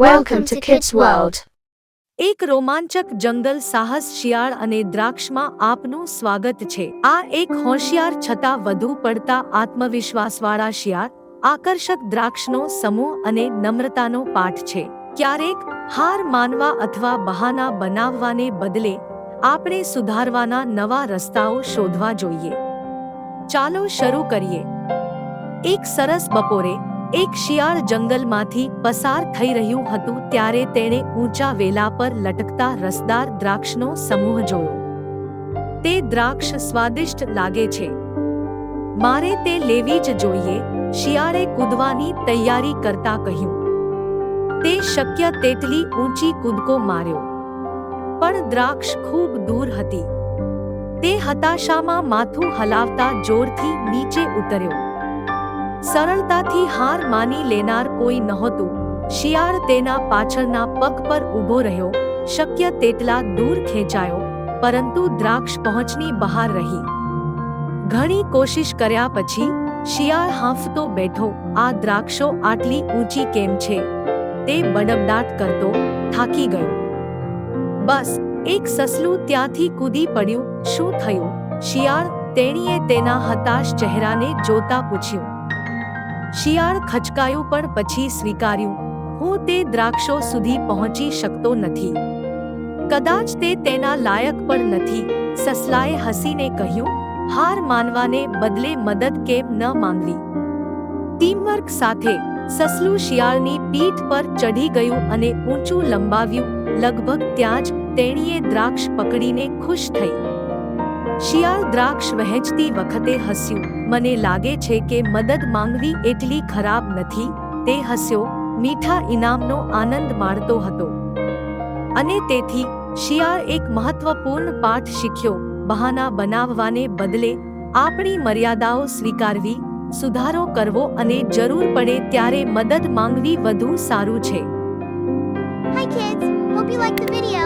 Welcome two kids world એક રોમાંચક જંગલ સાહસ શિયાળ અને દ્રાક્ષમાં આપનું સ્વાગત છે. આ એક હોશિયાર છતાં વધુ પડતા આત્મવિશ્વાસવાળા શિયાળ, આકર્ષક દ્રાક્ષનો સમૂહ અને નમ્રતાનો પાઠ છે. ક્યારેક હાર માનવા અથવા બહાના બનાવવાને બદલે આપણે સુધારવાના નવા રસ્તાઓ શોધવા જોઈએ. ચાલો શરૂ કરીએ. એક સરસ બપોરે એક શિયાળ જંગલમાંથી પસાર થઈ રહ્યું હતું ત્યારે તેણે ઊંચા વેલા પર લટકતા રસદાર દ્રાક્ષનો સમૂહ જોયો. તે દ્રાક્ષ સ્વાદિષ્ટ લાગે છે. મારે તે લેવી જ જોઈએ, શિયાળે કૂદવાની તૈયારી કરતા કહ્યું. તે શક્ય તેટલી ઊંચી કૂદકો માર્યો. પણ દ્રાક્ષ ખૂબ દૂર હતી. તે હતાશામાં માથું હલાવતા જોરથી નીચે ઉતર્યો. સરળતાથી હાર માની લેનાર કોઈ નહોતું. શિયાળ તેના પાછળના પગ પર ઊભો રહ્યો. શક્ય તેટલા દૂર ખેંચાયો, પરંતુ દ્રાક્ષ પહોંચની બહાર રહી. ઘણી કોશિશ કર્યા પછી, શિયાળ હાંફતો બેઠો, આ દ્રાક્ષો આટલી ઊંચી કેમ છે? તે બડબડાટ કરતો થાકી ગયો. બસ, એક સસલું ત્યાંથી કૂદી પડ્યું, શું થયું? શિયાળ તેણીએ તેના હતાશ ચહેરાને જોતા પૂછ્યું. શિયાળ ખચકાયું પણ પછી સ્વીકાર્યું, હું તે દ્રાક્ષો સુધી પહોંચી શકતો નથી. કદાચ તે તેના લાયક પણ નથી, સસલાએ હસીને કહ્યું, હાર માનવાને બદલે મદદ કેમ ન માંગવી? ટીમવર્ક સાથે સસલું શિયાળની પીઠ પર ચઢી ગયું અને ઊંચું લંબાવ્યું, લગભગ ત્યાં જ તેણીએ દ્રાક્ષ પકડીને ખુશ થઈ. શિયાળ દ્રાક્ષ વહેંચતી વખતે હસ્યું. મને લાગે છે કે મદદ માંગવી એટલી ખરાબ નથી. તે હસ્યો મીઠા ઇનામનો આનંદ માણતો હતો. અને તેથી શિયાળ એક મહત્વપૂર્ણ પાઠ શીખ્યો. બહાના બનાવવાને બદલે આપણી મર્યાદાઓ સ્વીકારવી સુધારો કરવો અને જરૂર પડે ત્યારે મદદ માંગવી વધુ સારું છે. Hi kids, hope you liked the video.